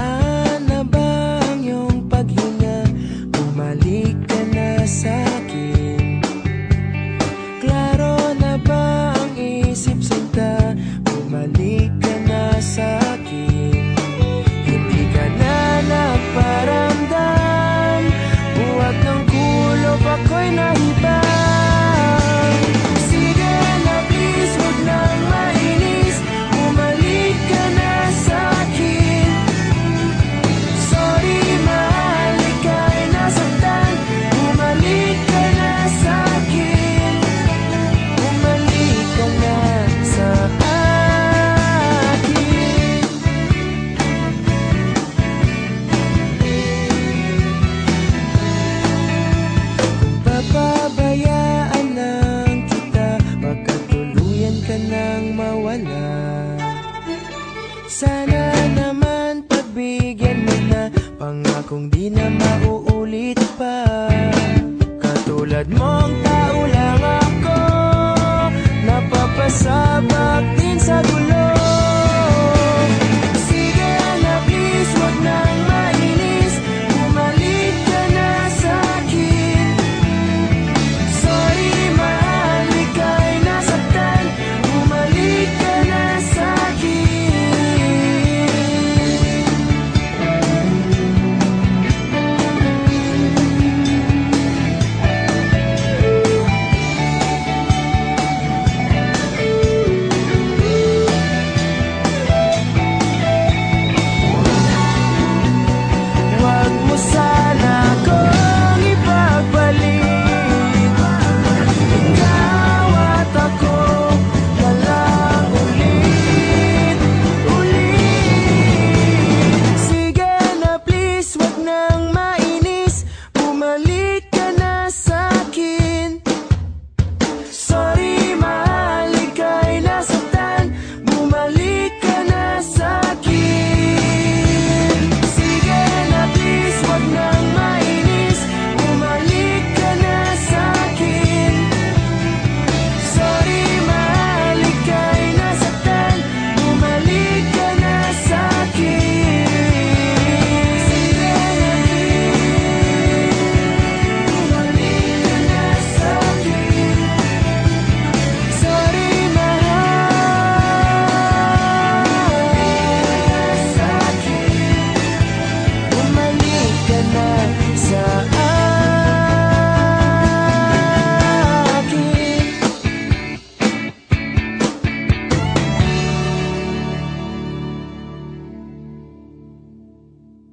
Ana ka nang mawala. Sana naman pagbigyan mo na Pangakong di na mauulit pa. Katulad mong tao lang